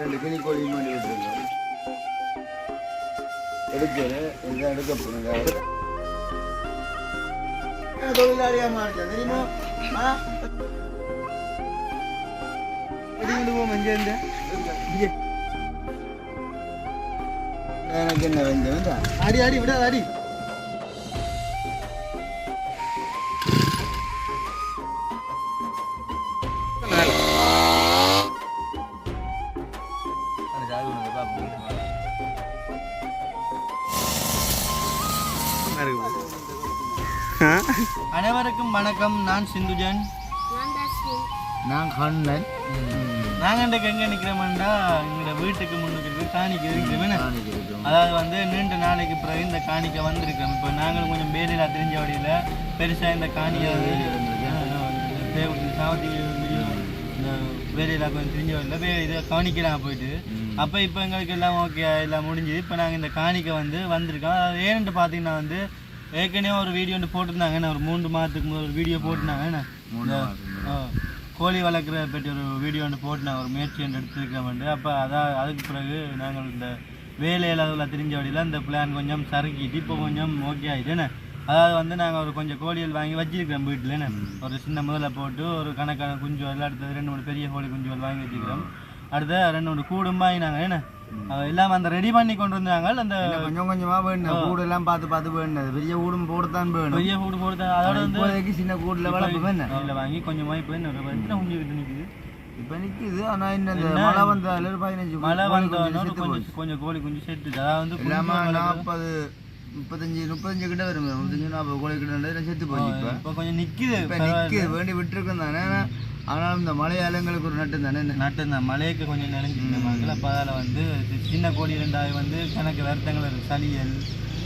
ரெண்டு கிளி கோழி மாடி விட்டுருக்கோம் எடுக்கிற எல்லாம் எடுக்க போனுங்க தொழிலாளியா போவோம் இங்க இருந்து? இங்க. எனக்கு என்ன வந்து வந்தா அடி அடி விடாத அடி. அனைவருக்கும் வணக்கம். நான் சிந்துஜன். நான் கண்ணன். நாங்கள் எங்கே நிற்கிறோம்டா எங்களோட வீட்டுக்கு முன்னுக்கு இருக்கு காணிக்க இருக்கிறோம் அதாவது வந்து நீண்ட நாளைக்கு பிறகு இந்த காணிக்க வந்திருக்கிறோம். இப்போ நாங்களும் கொஞ்சம் பேரில் தெரிஞ்ச வழியில் பெருசாக இந்த காணிக்கை சாவத்தி இந்த வேலையில் கொஞ்சம் தெரிஞ்ச வழியில் வே இதை கவனிக்கலாம் போயிட்டு. அப்போ இப்போ எங்களுக்கு எல்லாம் ஓகே எல்லாம் முடிஞ்சுது. இப்போ நாங்கள் இந்த காணிக்கை வந்து வந்திருக்கோம். அதாவது ஏன்னு பார்த்தீங்கன்னா வந்து ஏற்கனவே ஒரு வீடியோ ஒன்று போட்டிருந்தாங்க. ஒரு மூன்று மாதத்துக்கு ஒரு வீடியோ போட்டிருந்தாங்க. என்ன? கோழி வளர்க்குற பற்றி ஒரு வீடியோ ஒன்று போட்டு நான் ஒரு முயற்சி ஒன்று எடுத்துருக்கேன் அப்போ அதான் அதுக்கு பிறகு நாங்கள் இந்த வேலையில் அதில் தெரிஞ்ச வழியில் இந்த பிளான் கொஞ்சம் சறுக்கிட்டு இப்போ கொஞ்சம் ஓகே ஆகிட்டு அதாவது வந்து நாங்கள் ஒரு கொஞ்சம் கோழிகள் வாங்கி வச்சிருக்கிறோம் வீட்டில் என்ன? ஒரு சின்ன முதல்ல போட்டு ஒரு கணக்கான குஞ்சு வரல அடுத்தது ரெண்டு மூணு பெரிய கோழி குஞ்சுகள் வாங்கி வச்சுக்கிறோம் அடுத்த ரெண்டு மூணு கூடும் வாங்கினாங்க என்ன? எல்லாம் அந்த ரெடி பண்ணி கொண்டு வந்தாங்க. அந்த கொஞ்சம் கொஞ்சமா வேணும் கூடு எல்லாம் பார்த்து பார்த்து வேணும் பெரிய கூடும் போடத்தான் வேணும். பெரிய கூடு போட்டு அதோட வந்து சின்ன கூடுல வளர்ப்பு வேணும் அதில் வாங்கி கொஞ்சமாக இப்போ என்ன ஒரு எத்தனை குஞ்சு கிட்ட நிற்குது இப்ப நிக்குது. ஆனா இந்த இந்த மழை வந்தால பதினஞ்சு மழை வந்தோடனே கொஞ்சம் செத்து கொஞ்சம். கொஞ்சம் கோழி குஞ்சு செத்துது. அதாவது வந்து இல்லாம நாற்பது முப்பத்தஞ்சு முப்பத்தஞ்சு கிட்ட வரும். முப்பத்தஞ்சு நாற்பது கோழி கிட்ட செத்து போச்சு இப்ப. கொஞ்சம் நிக்குது. இப்ப நிக்குது. வேண்டி விட்டுருக்கோம் தானே ஆனாலும் இந்த மழையாலங்களுக்கு ஒரு நட்டு தானே இந்த நட்டு இந்த மழைக்கு கொஞ்சம் நினைஞ்சிருந்த மக்கள் அப்போ அதில் வந்து சின்ன கோழி ரெண்டாவது வந்து கணக்கு வருத்தங்கள் இருக்கு சளியல்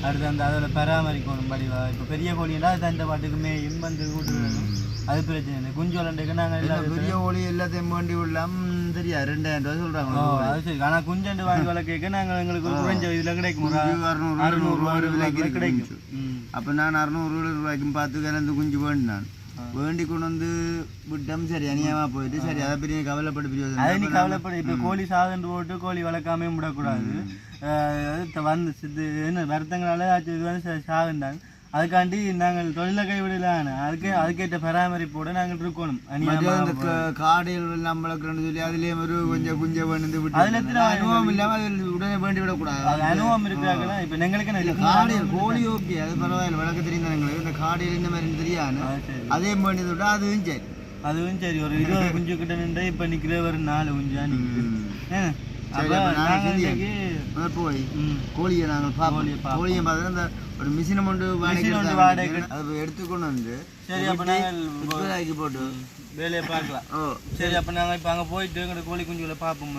அடுத்து அந்த அதில் பராமரிக்கணும் படிவா. இப்போ பெரிய கோழின்னா அது அந்த பாட்டுக்கு மேயும் வந்து கூட்டு விடணும். அது பிரச்சனை இல்லை. குஞ்சு வளர்ந்துக்கு நாங்கள் பெரிய கோழி எல்லாத்தையும் வேண்டி விடலாம். தெரியாது. ரெண்டாயிரம் ரூபாய் சொல்றாங்க ஓ, அது சரி. ஆனால் குஞ்சண்டு வாங்கி வளர்க்க நாங்கள் எங்களுக்கு ஒரு குறைஞ்ச இதில் கிடைக்கும். அறுநூறு அறுநூறு ரூபா ரூபாய் விலைக்கு கிடைக்கும். அப்ப நான் அறுநூறு ரூபாய்க்கும் பார்த்து கலந்து குஞ்சு வேணும் நான். வேண்டி கொண்டு வந்து விட்டம் சரி அநியமா போயிட்டு சரி அதை பெரிய கவலைப்பட்டு அது நீ பிரியோஜனம் கவலைப்படு இப்போ கோழி சாதம் போட்டு கோழி வளர்க்காம விடக்கூடாது வந்து என்ன வருத்தங்களால இது வந்து சாகுண்டாங்க அதுக்காண்டி நாங்கள் தொழிலை கைவிடலான்னு. அதுக்கு அதுக்கேற்ற பராமரிப்போட நாங்கள் இருக்கணும். மற்ற அநியாயமா இந்த க- காடைகள் எல்லாம் வளர்க்குறேன்னு சொல்லி அதுலயும் ஒரு கொஞ்சம் குஞ்ச வேண்டு அதுல அனுபவம் இல்லாம அதில் உடனே வேண்டி விடக்கூடாது. அது அனுபவம் இருக்கிறாங்களா? இப்போ எங்களுக்கு இல்ல? காடைகள் கோழி ஓகே அது பரவாயில்ல வளர்க்க தெரியும் எங்களுக்கு. இந்த காடையில் இந்த மாதிரி தெரியாது. அது வேண்டியது விட்டா அதுவும் சரி. அதுவும் சரி. ஒரு இருபது குஞ்சு கிட்ட நின்று இப்போ நிற்கிற ஒரு நாலு குஞ்சா நிற்குது சரி, அப்போ அப்ப நாங்க நாங்கள் செஞ்சு- முதல் போய் ம். கோழியை நாங்கள் பார்ப்போம். கோழியை பார்த்தா இந்த ஒரு மிஷினை கொண்டு வாடகை கொண்டு. வாடகைக்கு அதை எடுத்துக்கொண்டு வந்து சரி அப்போ நாங்கள் போட்டு வேலையை பார்க்கலாம். ஓ. சரி அப்ப நாங்க இப்ப அங்க போயிட்டு கோழி குஞ்சுகளை பார்ப்போம்.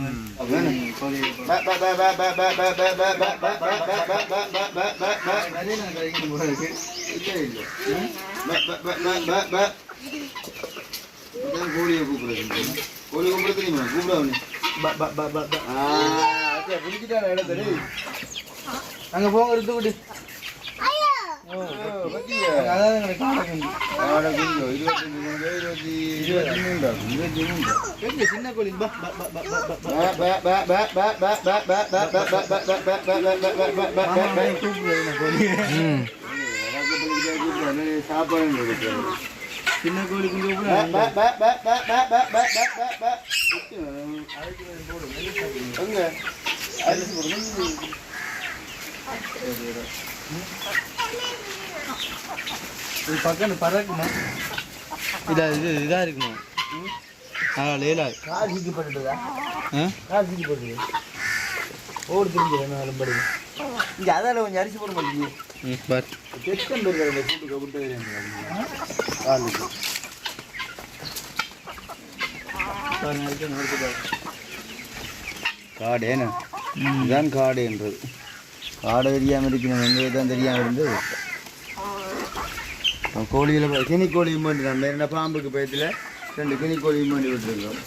கோழியை கூப்பிடுறது கோழி கூப்பிட தெரியுமா கூப்பிட பிடிச்சிட்டாரு இடத்துல அங்க போங்க எடுத்து விட்டு அதான் எங்களுக்கு காடை சின்ன கோழி பா, பா, பா, பா, பா, பா, பா. மாமா வந்து கூப்பிடுது இந்த கோழி. சின்ன கோழி குஞ்சு கூட இது பக்கம் பறக்குமா இதா இது இதா இருக்குமா ஆ லேலா கார் சிக்கப்பட்டுதா ஆ கார் சிக்கப்பட்டுது ஓடு திரும்பி என்ன அலம்படி இங்க அதால கொஞ்சம் அரிசி போட மாட்டேங்குது ம் Mm, பார் தெச்சம் காடு கூட்டு கூட்டு காடேன்னு இதுதான் காடுன்றது காடை தெரியாமல் இருக்கணும். எங்களுக்கு தான் தெரியாமல் இருந்தது. கோழியில் கினி கோழி மண்டி நம்ம என்ன பாம்புக்கு பயத்தில் ரெண்டு கினி கோழி மண்டி விட்டுருக்கோம்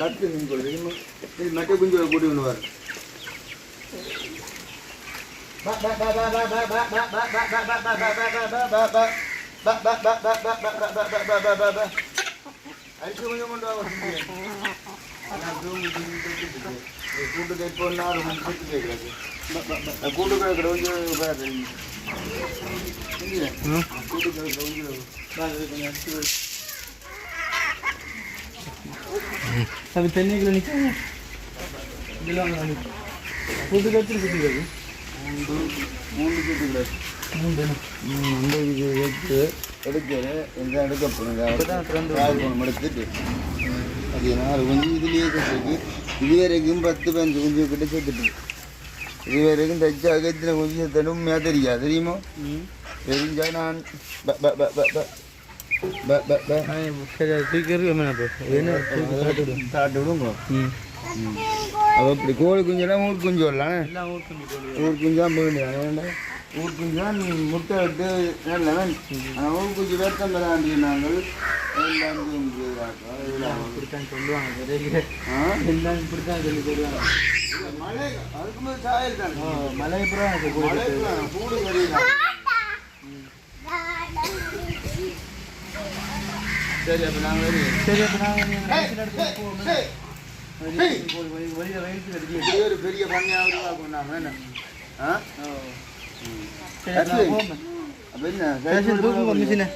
கட்டு மீன் கோழி மற்ற குஞ்சு கூட்டி விடுவார் அரிசி கொஞ்சம் கொண்டு வாங்க கூட்டு கேட்போ நாலு மணி கூட்டு கேட்கறது கூட்டு கேட்கற கொஞ்சம் கூட்டு கேட்கற கொஞ்சம் அது தென்னைக்குள்ள நிற்க கூட்டு கட்சி கூட்டு கேட்கும் மூன்று மூன்று சுற்றி கிடக்கு மூணு அந்த இது எடுத்து எடுக்கிற எந்த எடுக்க போகணும் இப்பதான் திறந்து கால் போகணும் எடுத்துட்டு அது நாலு குஞ்சு இதுலேயே சேர்த்துருக்கு இது வரைக்கும் பத்து பதினஞ்சு குஞ்சு கிட்ட சேர்த்துட்டு இது வரைக்கும் தைச்சா அகத்தின குஞ்சு சேர்த்தணும் உண்மையாக தெரியாது தெரியுமா தெரிஞ்சா நான் ப ப ப ப ப ப ப ப சரி அது தூக்கி இருக்கு என்ன சாப்பிட்டு விடுங்க ம் அவ இப்படி கோழி குஞ்செல்லாம் ஊர் குஞ்சு வரலாம் ஊர் குஞ்சா போயிடுது வேண்டாம் ஊர் குஞ்சா நீ முட்டை விட்டு ஆனால் ஊர் குஞ்சு வேட்டம் பெறாண்டி நாங்கள். இப்படித்தான் சொல்லுவாங்க நிறைய ஆ? எல்லாம் இப்படித்தான் சொல்லி சொல்லுவாங்க மழை அதுக்கு மேலே சாயல் தான். மலை புறம் அது மழை கூடு சரி அப்போ நாங்கள் சரி அப்போ நாங்கள் ஒரு பெரிய பண்ணையாக உருவாக்கும் நாங்கள் என்ன? ஆ? அப்போ போவோம் என்ன மிஷினை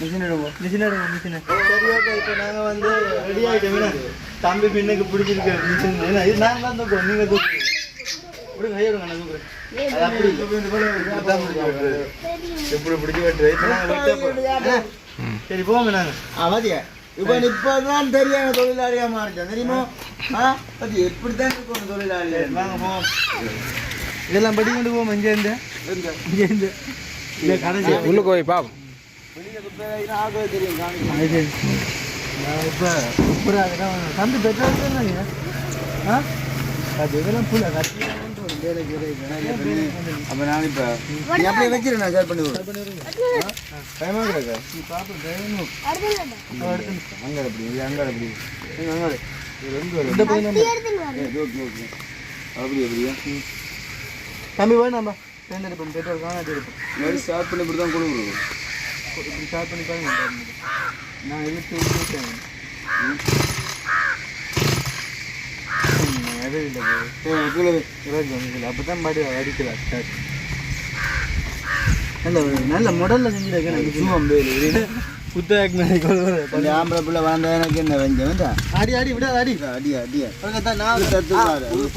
மிஷின் எடுங்க மிஷினை எடுங்க மிஷினை சரி ஓகே இப்போ நாங்கள் வந்து ரெடி ஆகிட்டோம் தம்பி பின்னுக்கு பிடிச்சிருக்கு. மிஷின் என்ன இது நாங்கள் தான் தூக்குவோம் நீங்கள் தூக்குங்க விடுங்க ஐயா விடுங்க நான் தூக்குறேன். எப்படி பிடிச்சி சரி போவோங்க நாங்கள் அவதிய இவன் இப்பதான் தெரியாத தொழிலாளியா மாறிட்டான். தெரியுமா? அது எப்படிதான் இருக்கும் தொழிலாளிகள் வாங்க போவோம் இதெல்லாம் படி கொண்டு போவோம்? இங்கே இருந்து. இங்கே இருந்து. இல்லை கடைசி. உள்ள போய் தெரியும் இப்போ இப்போ சந்து பெற்றது இல்லைங்க ஆ? இதெல்லாம் புள்ள கட்டி அப்போ நான் இப்போ நீ அப்படியே வச்சிரு நான் ஷேர் பண்ணி விடுறேன். பயமா கிடக்க நீ பாப்போம் டிரைவரும் அங்கே அப்படி இது அங்கே அப்படி அங்கே இது ரெண்டு ஏ, ஓகே ஓகே அப்படி அப்படியா தம்பி போய் நம்ம தேர்ந்தெடுப்போம் பெட்ரோல் காணாட்டி இருப்போம் இந்த மாதிரி ஸ்டார்ட் பண்ணி இப்படி தான் கொடுக்குறோம். இப்படி ஸ்டார்ட் பண்ணி பாருங்க. நான் இழுத்து கீழே அப்போ தான் பாடி அடிக்கல நல்ல நல்ல முடல்ல செஞ்சிருக்கேன் எனக்கு சும்மா பேர் புத்தக மேலே கொள்வது ஆம்பளை பிள்ளை வாழ்ந்தா எனக்கு என்ன வெஞ்ச வேண்டா அடி அடி விட அடி அடி அடி தான் நான் தத்து ஒரு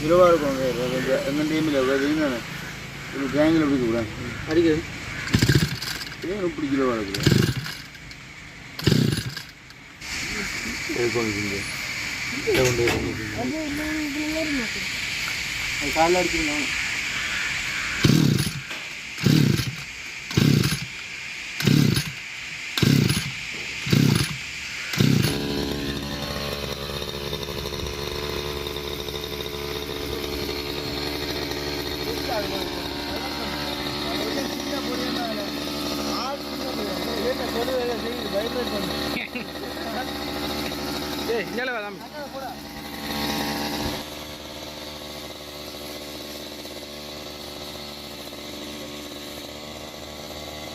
ഇലവാറ് എങ്ങനെ ടീമിലൊക്കെ നീന്താണ് ഒരു ഗാങ്ങിൽ പിടിക്കൂടാ അടിക്കത് ഏനും പിടിക്കില്ല വളക്കില്ല കാലിലടിച്ചിട്ടുണ്ടാവും ஏய் இங்கே வா தம்பி.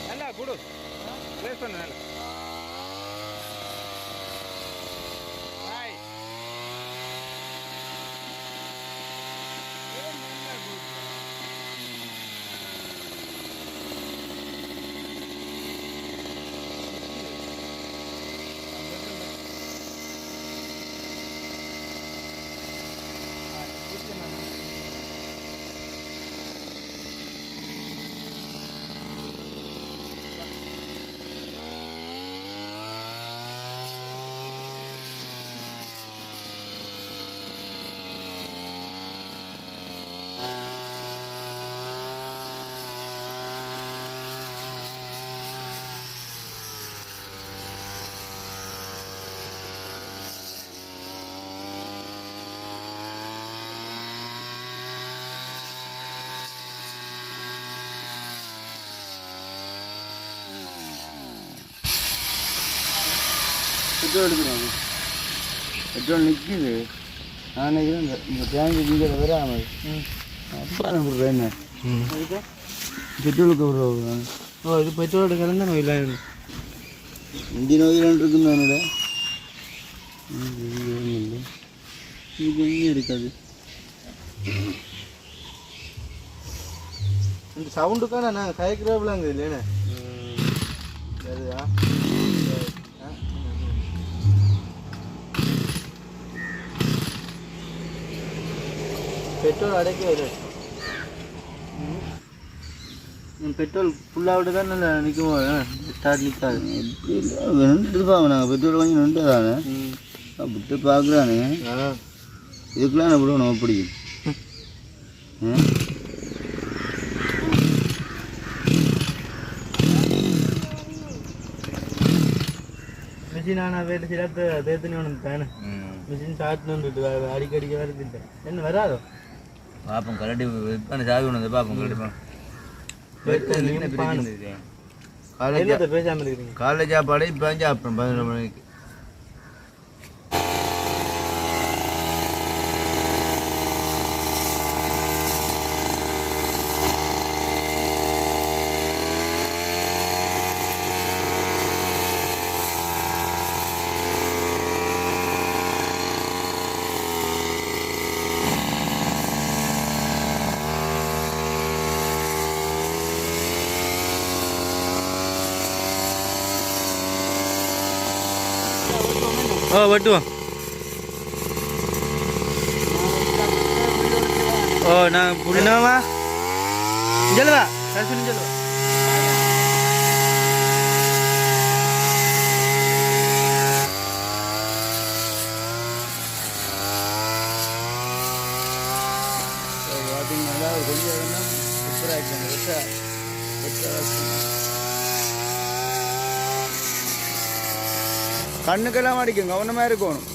நல்லா கொடு. ப்ளேஸ் பண்ணு நல்லா. பெட்ரோல் எடுக்கிறோம் பெட்ரோல் நிற்கிது நான் நினைக்கிறேன் இந்த டேங்க் இங்கே வராமல் அப்பா விடுறேன் என்ன? பெட்ரோலுக்கு விடுறோம் ஓ இது பெட்ரோல் கலந்த நோயில் இந்திய நோயில் இருக்குன்னு என்னோட இது இருக்காது இந்த சவுண்டுக்கான நான் கயக்கிறப்பலாங்க இல்லைண்ணே அதுதா பெட்ரோல் அடைக்கவே இல்லை பெட்ரோல் ஃபுல்லாக விட்டு தான் நல்லா நிற்குமோ ஸ்டார்ட் நிற்காது நின்றுப்பா நாங்கள் பெட்ரோல் கொஞ்சம் நின்று தானே விட்டு பார்க்குறானே ஆ. இதுக்கெல்லாம் நான் விடணும் அப்படி? மிஷின் ஆனால் வேலை சிலத்து தேத்துனி ஒன்று தானே மிஷின் வந்துட்டு அடிக்கடிக்க வருது இல்லை என்ன வராதோ? பார்ப்போம் கலட்டி பண்ண சாவி ஒன்று பார்ப்போம் இருக்கிறீங்க? காலேஜ் சாப்பாடு இப்போ சாப்பிட்றோம் பதினொரு மணிக்கு. ஓ வெட்டுவோம் ஓ நான் புண்ணவா ஜல்வா கசுனி ஜல்வா பார்த்தீங்கன்னா கொஞ்சம் வேணால் சூப்பராக இருக்காங்க வெட்ட கண்ணுக்கெல்லாம் அடிக்கும் கவனமாக இருக்கணும்.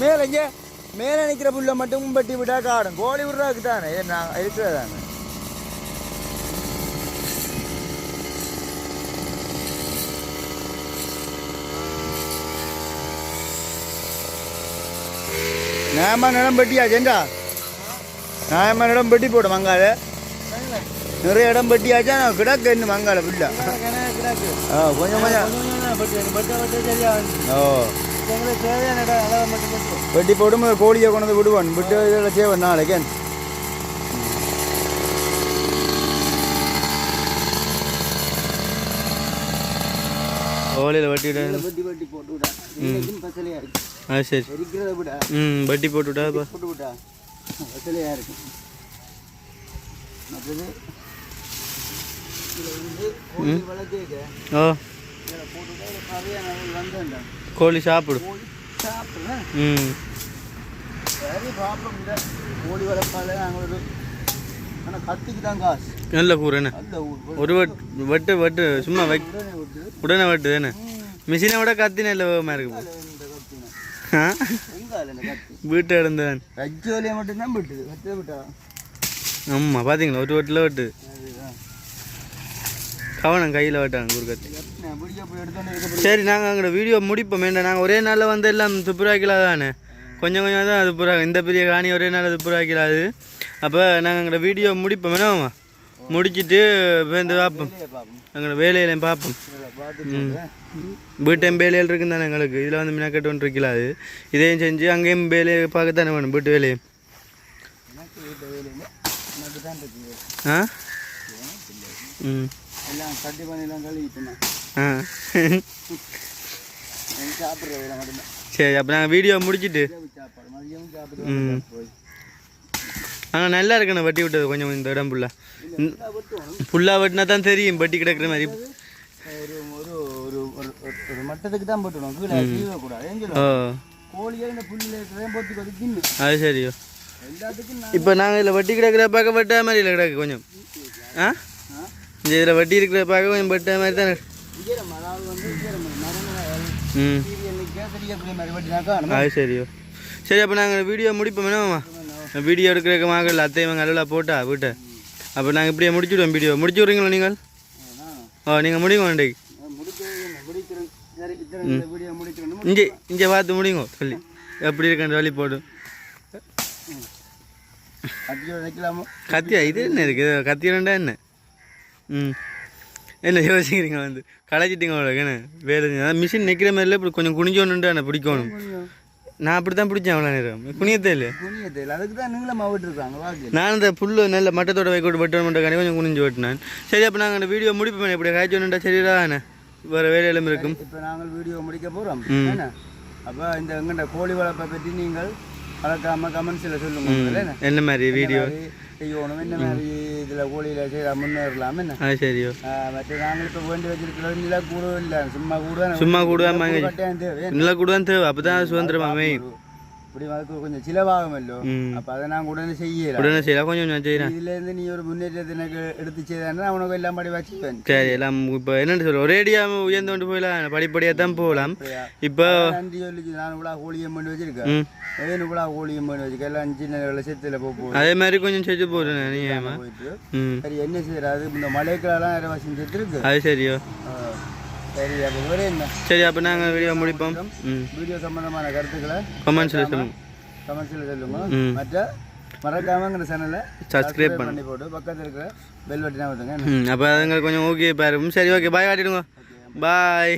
மேலே இங்கே மேலே நிற்கிற புல்லை மட்டும் பட்டி விட்டா காடும். கோழி விடுறதுக்கு தானே? நான் இருக்கிறதாங்க நியாயமா நிலம் பெட்டியா ஜெண்டா? நியாயமா நிலம் பெட்டி போடும் மங்கால நிறைய இடம் பெட்டியாச்சா நான் கிடக்கு மங்கால புல்லா. ஆ கொஞ்சம் கொஞ்சம். ஓ. வெட்டி போடும் கோழியை கொண்டு வந்து விடுவான். விட்டு இதில் செய்வன் நாளைக்கு. ஓலையில் வட்டி விட வெட்டி வெட்டி போட்டு விடா இன்னைக்கும் பசலையா இருக்கு? ஆ சரி. விட. ம் வட்டி போட்டு விட்டாப்பா போட்டு விட்டா. பசலையா இருக்கு. மற்றது இதில் வந்து கோழி வளர்க்க ஓ. கோழி சாப்பிடு. கோழி சாப்பிட்றேன் ம். சரி பார்ப்போம் இல்லை கோழி வளர்ப்பால நாங்கள் ஒரு ஆனால் கத்திக்கு தான் காசு. நல்ல கூறு என்ன? ஒரு வட் வெட்டு வெட்டு சும்மா வை உடனே விட்டு. தானே மிஷினை விட கத்தி நல்ல வேகமாக இருக்கு வீட்டை இருந்தேன் ரஜ்ஜோலியை மட்டும்தான் விட்டுது. ஆமாம் பார்த்தீங்களா ஒரு வெட்டில் வெட்டு. கவனம் கையில் வெட்டாங்க ஒரு கத்தி நான் பிடிக்க போய் எடுத்தோன்னே இருக்க சரி நாங்கள் அங்கே வீடியோ முடிப்போம். வேண்டாம் நாங்கள் ஒரே நாளில் வந்து எல்லாம் துப்புராக்கலாம் தானே? கொஞ்சம் கொஞ்சம் தான் துப்புரா இந்த பெரிய காணி ஒரே நாளில் துப்புராக்கலாது அப்போ நாங்கள் அங்கே வீடியோ முடிப்போம். வேணாமா முடிச்சிட்டு வந்து பார்ப்போம். எங்களோட வேலையிலையும் பார்ப்போம். வீட்டையும் வேலையில் இருக்குன்னு தானே எங்களுக்கு. இதில் வந்து மினக்கட்டு ஒன்று இருக்கலாது இதையும் செஞ்சு அங்கேயும் வேலையை பார்க்கத்தானே வேணும் வீட்டு வேலையும் ஆ? ம். எல்லாம் கட்டி பண்ணிலாம் கழுவிட்டேன் ஆ. எனக்கு சாப்பிட்ற வேலை மட்டும்தான். சரி அப்போ நாங்கள் வீடியோ முடிச்சிட்டு. சாப்பாடு மதியம் சாப்பிட்டு போய். ஆனால் நல்லா இருக்கணும் வட்டி விட்டது கொஞ்சம் இந்த இடம் ஃபுல்லாக ஃபுல்லாக வெட்டினா தான் தெரியும் வட்டி கிடக்குற மாதிரி. ஒரு ஒரு ஒரு மட்டத்துக்கு தான் போட்டுடும் கீழே கோழியே இந்த புல்லில் போட்டு அது சரியோ. இப்போ நாங்கள் இதில் வட்டி கிடக்கிற பார்க்க வெட்டா மாதிரி இல்லை கிடக்கு கொஞ்சம். ஆ? இந்த இதில் வட்டி இருக்கிற பார்க்க கொஞ்சம் வெட்டா மாதிரி தான். ம். அது சரியோ. சரி அப்போ நாங்கள் வீடியோ முடிப்போம். வேணாமா வீடியோ எடுக்கிறதுக்கு மகள் அத்தையும் நல்லா போட்டா வீட்டை. அப்போ நாங்கள் இப்படியே முடிச்சுடுவோம் வீடியோ முடிச்சு விட்றீங்களா நீங்கள்? ஓ நீங்கள் முடிங்க வேண்டி முடிக்க முடிக்கிறேன் சரி இத்தனை இந்த வீடியோ முடி வச்சுக்கணும் இங்கே இங்கே பார்த்து முடியுங்க சொல்லி. எப்படி இருக்குன்ற வழி போடு. கத்தியோட வைக்கலாமோ? கத்தியா? இது என்ன இருக்குது கத்தி ரெண்டா என்ன? ம். என்ன யோசிக்கிறீங்க வந்து? களைச்சிட்டீங்க அவ்வளோ என்ன? வேறு மிஷின் நிற்கிற மாதிரில இப்படி கொஞ்சம் குனிஞ்சோன்னுட்டு என்ன பிடிக்கணும்? நான் அப்படி தான் பிடிச்சேன் அவ்வளோ நேரம். குனியத்தே இல்லை. புனியத்தை இல்லை. அதுக்கு தான் நீங்களும் மாவிட்டு இருக்காங்க வாக்கு நான் இந்த புல்லு நல்ல மட்டத்தோட வைக்கோட்டு பட்டு மட்டும் கொஞ்சம் குனிஞ்சு ஓட்டினேன். சரி அப்போ நாங்கள் அந்த வீடியோ முடிப்போம் இப்படி காய்ச்சோன்னுட்டா சரிடா என்ன? வேறு வேலையிலும் இருக்கும். இப்போ நாங்கள் வீடியோ முடிக்க போகிறோம் அப்போ இந்த எங்கள்கிட்ட கோழி வளர்ப்பை பற்றி நீங்கள் வளர்க்காம கமெண்ட்ஸில் சொல்லுங்க. என்ன? என்ன மாதிரி வீடியோ செய்யணும். என்ன மாதிரி இதில் கோழியில் செய்ய முன்னேறலாம் என்ன? சரியோ. மற்ற நாங்கள் இப்போ வேண்டி வச்சிருக்கிறது நில கூட இல்லை சும்மா கூட சும்மா கூடுவாம கூட தான் தேவை அப்போ தான் சுதந்திரமாமே இப்படி கொஞ்சம் சிலவாகுமல்லோ ம். அப்போ அதை நாங்கள் உடனே செய்யலாம் உடனே செய்யலாம் கொஞ்சம் கொஞ்சம் செய்கிறேன் இதுல இருந்து நீ ஒரு முன்னேற்றத்தை எனக்கு எடுத்து செய்தான்னா அவனுக்கு எல்லாம் படி வச்சுக்குவேன் சரி எல்லாம் இப்போ என்னென்னு சொல்ல ஒரேடியாக உயர்ந்து கொண்டு போகலாம் படிப்படியாக தான் போகலாம் இப்போ நன்றி நான் கூட கோழியம் பண்ணி வச்சிருக்கேன் ஏன்னு கூட கோழியம் பண்ணி வச்சிருக்கேன் எல்லாம் சின்ன வேலை செத்துல போக போகுது அதே மாதிரி கொஞ்சம் செஞ்சு போடுறேன் நீ சரி என்ன செய்யறாது இந்த மலைக்கெல்லாம் நிறைய வசம் செத்துருக்கு அது சரியோ. சரி அப்போ என்ன சரி அப்போ நாங்கள் வீடியோ முடிப்போம். வீடியோ சம்பந்தமான கருத்துக்களை கமெண்ட்ஸில் சொல்லுங்கள் கமெண்ட்ஸில் சொல்லுங்க. ம். மற்ற மறக்காமங்கிற சேனலை சப்ஸ்கிரைப் பண்ணு. போட்டு பக்கத்தில் இருக்கிற பெல் பட்டினா விட்டுங்க ம் அப்போ அதுங்களுக்கு கொஞ்சம் ஓகே பாரு ம், சரி ஓகே பாய் காட்டிடுங்க. பாய்